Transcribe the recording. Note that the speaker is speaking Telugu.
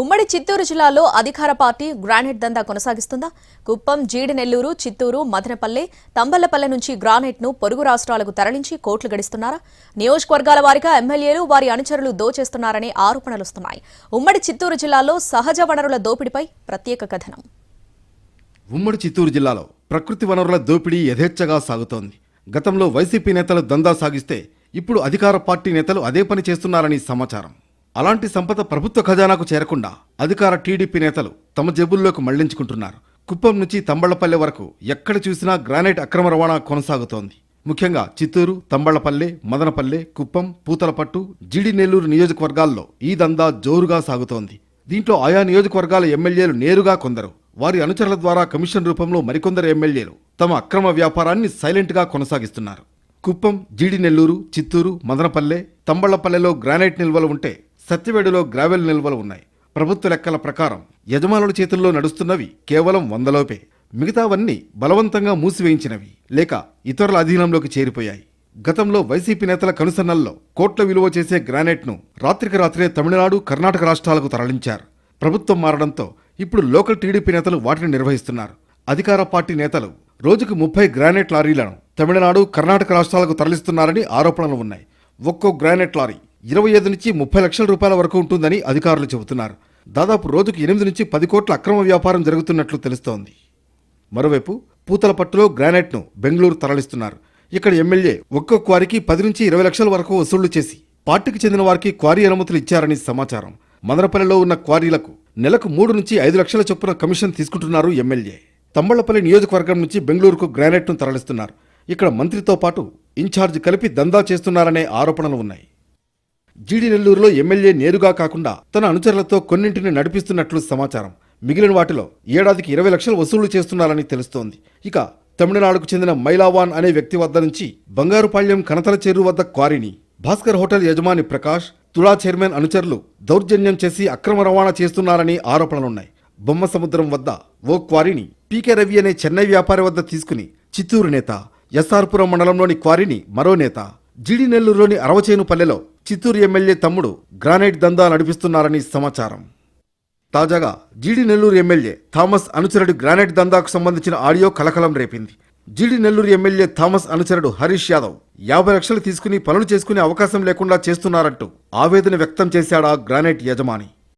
ఉమ్మడి చిత్తూరు జిల్లాలో అధికార పార్టీ గ్రానైట్ దందా కొనసాగిస్తుందా? కుప్పం జీడినెల్లూరు చిత్తూరు మదనపల్లె తంబళ్ళపల్లె నుంచి గ్రానైట్ను పొరుగు రాష్ట్రాలకు తరలించి కోట్లు గడిస్తున్నారా? నియోజకవర్గాల వారిగా ఎమ్మెల్యేలు వారి అనుచరులు దోచేస్తున్నారనే ఆరోపణలుస్తున్నాయి. ఉమ్మడి చిత్తూరు జిల్లాలో సహజ వనరుల దోపిడీపై ప్రత్యేక కథనం. ఉమ్మడి చిత్తూరు జిల్లాలో ప్రకృతి వనరుల దోపిడీ యథేచ్ఛగా సాగుతోంది. గతంలో వైసీపీ నేతలు దందా సాగిస్తే ఇప్పుడు అధికార పార్టీ నేతలు అదే పని చేస్తున్నారని సమాచారం. అలాంటి సంపద ప్రభుత్వ ఖజానాకు చేరకుండా అధికార టీడీపీ నేతలు తమ జేబుల్లోకి మళ్ళించుకుంటున్నారు. కుప్పం నుంచి తంబళ్ళపల్లె వరకు ఎక్కడ చూసినా గ్రానైట్ అక్రమ రవాణా కొనసాగుతోంది. ముఖ్యంగా చిత్తూరు తంబళ్ళపల్లె మదనపల్లె కుప్పం పూతలపట్టు జిడి నెల్లూరు నియోజకవర్గాల్లో ఈ దందా జోరుగా సాగుతోంది. దీంట్లో ఆయా నియోజకవర్గాల ఎమ్మెల్యేలు నేరుగా కొందరు. వారి అనుచరుల ద్వారా కమిషన్ రూపంలో మరికొందరు ఎమ్మెల్యేలు తమ అక్రమ వ్యాపారాన్ని సైలెంట్గా కొనసాగిస్తున్నారు. కుప్పం జీడి నెల్లూరు చిత్తూరు మదనపల్లె తంబళ్ళపల్లెలో గ్రానైట్ నిల్వలు ఉంటే సత్యవేడులో గ్రావెల్ నిల్వలు ఉన్నాయి. ప్రభుత్వ లెక్కల ప్రకారం యజమానుల చేతుల్లో నడుస్తున్నవి కేవలం వందలోపే. మిగతావన్నీ బలవంతంగా మూసివేయించినవి. లేక ఇతరుల అధీనంలోకి చేరిపోయాయి. గతంలో వైసీపీ నేతల కనుసన్నల్లో కోట్ల విలువ చేసే గ్రానైట్ను రాత్రికి రాత్రే తమిళనాడు కర్ణాటక రాష్ట్రాలకు తరలించారు. ప్రభుత్వం మారడంతో ఇప్పుడు లోకల్ టీడీపీ నేతలు వాటిని నిర్వహిస్తున్నారు. అధికార పార్టీ నేతలు రోజుకు ముప్పై గ్రానైట్ లారీలను తమిళనాడు కర్ణాటక రాష్ట్రాలకు తరలిస్తున్నారని ఆరోపణలు ఉన్నాయి. ఒక్కో గ్రానైట్ లారీ ఇరవై ఐదు నుంచి ముప్పై లక్షల రూపాయల వరకు ఉంటుందని అధికారులు చెబుతున్నారు. దాదాపు రోజుకు ఎనిమిది నుంచి పది కోట్ల అక్రమ వ్యాపారం జరుగుతున్నట్లు తెలుస్తోంది. మరోవైపు పూతలపట్టులో గ్రానైట్ను బెంగళూరు తరలిస్తున్నారు. ఇక్కడ ఎమ్మెల్యే ఒక్కో క్వారీకి పది నుంచి ఇరవై లక్షల వరకు వసూళ్ళు చేసి పార్టీకి చెందిన వారికి క్వారీ అనుమతులు ఇచ్చారని సమాచారం. మదనపల్లిలో ఉన్న క్వారీలకు నెలకు మూడు నుంచి ఐదు లక్షల చొప్పున కమిషన్ తీసుకుంటున్నారు ఎమ్మెల్యే. తమ్మళ్ళపల్లి నియోజకవర్గం నుంచి బెంగళూరుకు గ్రానైట్ను తరలిస్తున్నారు. ఇక్కడ మంత్రితో పాటు ఇన్ఛార్జ్ కలిపి దందా చేస్తున్నారనే ఆరోపణలు ఉన్నాయి. జీడి నెల్లూరులో ఎమ్మెల్యే నేరుగా కాకుండా తన అనుచరులతో కొన్నింటిని నడిపిస్తున్నట్లు సమాచారం. మిగిలిన వాటిలో ఏడాదికి ఇరవై లక్షలు వసూలు చేస్తున్నారని తెలుస్తోంది. ఇక తమిళనాడుకు చెందిన మైలావాన్ అనే వ్యక్తి వద్ద నుంచి బంగారుపాళ్యం కనతల చెరువు వద్ద క్వారీని భాస్కర్ హోటల్ యజమాని ప్రకాష్ తులా చైర్మన్ అనుచరులు దౌర్జన్యం చేసి అక్రమ రవాణా చేస్తున్నారని ఆరోపణలున్నాయి. బొమ్మ సముద్రం వద్ద ఓ క్వారీని పీకే రవి అనే చెన్నై వ్యాపారి వద్ద తీసుకుని చిత్తూరు నేత ఎస్ఆర్పురం మండలంలోని క్వారీని మరో నేత జిడినెల్లూరులోని అరవచేను పల్లెలో చిత్తూరు ఎమ్మెల్యే తమ్ముడు గ్రానైట్ దందా నడిపిస్తున్నారని సమాచారం. తాజాగా జీడి నెల్లూరు ఎమ్మెల్యే థామస్ అనుచరుడు గ్రానైట్ దందాకు సంబంధించిన ఆడియో కలకలం రేపింది. జీడి నెల్లూరు ఎమ్మెల్యే థామస్ అనుచరుడు హరీష్ యాదవ్ యాభై లక్షలు తీసుకుని పనులు చేసుకునే అవకాశం లేకుండా చేస్తున్నారంటూ ఆవేదన వ్యక్తం చేశాడా గ్రానైట్ యజమాని.